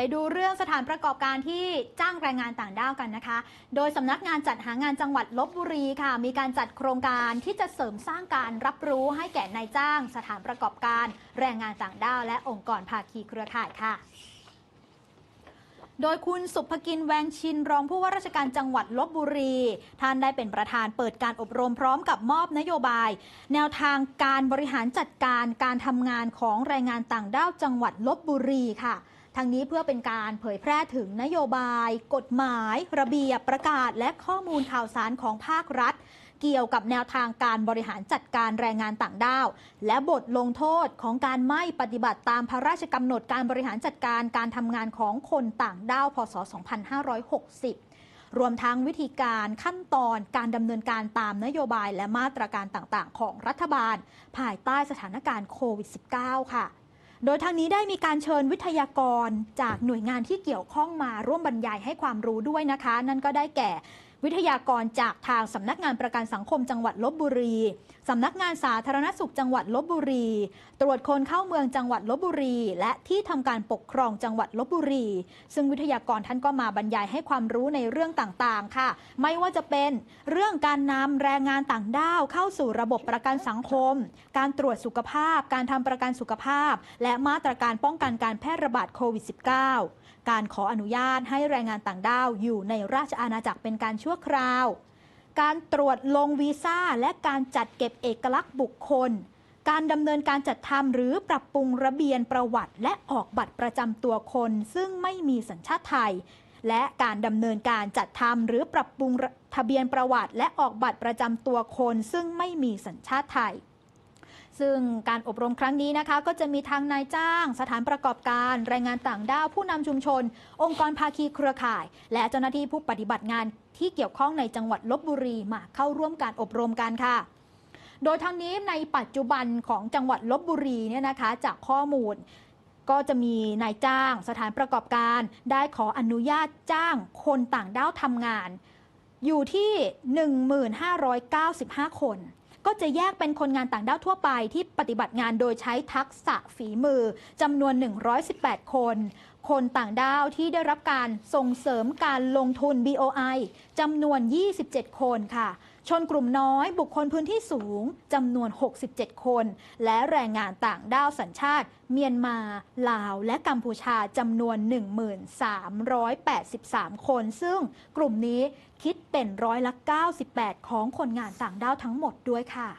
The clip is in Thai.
ไปดูเรื่องสถานประกอบการที่จ้างแรงงานต่างด้าวกันนะคะ โดยสำนักงานจัดหางานจังหวัดลบบุรีค่ะ มีการจัดโครงการที่จะเสริมสร้างการรับรู้ให้แก่นายจ้าง สถานประกอบการ แรงงานต่างด้าว และองค์กรภาคีเครือข่ายค่ะโดยคุณสุภกินแวงชินรองผู้ว่าราชการจังหวัดลบบุรี ท่านได้เป็นประธานเปิดการอบรมพร้อมกับมอบนโยบาย แนวทางการบริหารจัดการการทำงานของแรงงานต่างด้าวจังหวัดลบบุรีค่ะ ทางนี้เพื่อเป็นการเผยแพร่ถึงนโยบาย กฎหมาย ระเบียบประกาศ และข้อมูลข่าวสารของภาครัฐ เกี่ยวกับแนวทางการบริหารจัดการแรงงานต่างด้าว และบทลงโทษของการไม่ปฏิบัติตามพระราชกำหนดการบริหารจัดการการทำงานของคนต่างด้าว พศ 2560รวมทั้งวิธีการขั้นตอนการดำเนินการตามนโยบายและมาตรการต่างๆ ของรัฐบาล ภายใต้สถานการณ์โควิด -19 ค่ะ โดยทางนี้ได้มีการเชิญวิทยากรจากหน่วยงานที่เกี่ยวข้องมาร่วมบรรยายให้ความรู้ด้วยนะคะ นั่นก็ได้แก่ วิทยากรจากทางสำนักงานประกันสังคมจังหวัดลบบุรีสำนักงานสาธารณสุขจังหวัดลบบุรี ตรวจคนเข้าเมืองจังหวัดลบบุรี และที่ทำการปกครองจังหวัดลบบุรี ซึ่งวิทยากรท่านก็มาบรรยายให้ความรู้ในเรื่องต่างๆ ค่ะ ไม่ว่าจะเป็นเรื่องการนำแรงงานต่างด้าวเข้าสู่ระบบประกันสังคม การตรวจสุขภาพ การทำประกันสุขภาพ และมาตรการป้องกันการแพร่ระบาดโควิด -19 การขออนุญาตให้แรงงานต่างด้าวอยู่ในราชอาณาจักรเป็นการช่วคราว การตรวจลงวีซ่าและการจัดเก็บเอกลักษณ์บุคคล การดำเนินการจัดทำหรือปรับปรุงระเบียนประวัติ และออกบัตรประจำตัวคน ซึ่งไม่มีสัญชาติไทย และการดำเนินการจัดทำหรือปรับปรุงทะเบียนประวัติ และออกบัตรประจำตัวคน ซึ่งไม่มีสัญชาติไทย ซึ่งการอบรมครั้งนี้นะคะ ก็จะมีทางนายจ้าง สถานประกอบการ แรงงานต่างด้าวผู้นำชุมชน องค์กรภาคีเครือข่าย และเจ้าหน้าที่ผู้ปฏิบัติงานที่เกี่ยวข้องในจังหวัดลบบุรีมาเข้าร่วมการอบรมกันค่ะโดยทั้งนี้ในปัจจุบันของจังหวัดลบบุรีเนี่ยนะคะจากข้อมูล ก็จะมีนายจ้าง สถานประกอบการ ได้ขออนุญาตจ้างคนต่างด้าวทำงาน อยู่ที่ 1595 คน ก็จะแยกเป็นคนงานต่างด้าวทั่วไปที่ปฏิบัติงานโดยใช้ทักษะฝีมือจำนวน 118 คน คนต่างด้าวที่ได้รับการส่งเสริมการลงทุน BOI จำนวน 27 คนค่ะ ชนกลุ่มน้อยบุคคลพื้นที่สูงจำนวน 67 คน และแรงงานต่างด้าวสัญชาติ เมียนมา ลาว และกัมพูชาจำนวน 1383 คน ซึ่งกลุ่มนี้คิดเป็นร้อยละ 98 ของคนงานต่างด้าวทั้งหมดด้วยค่ะ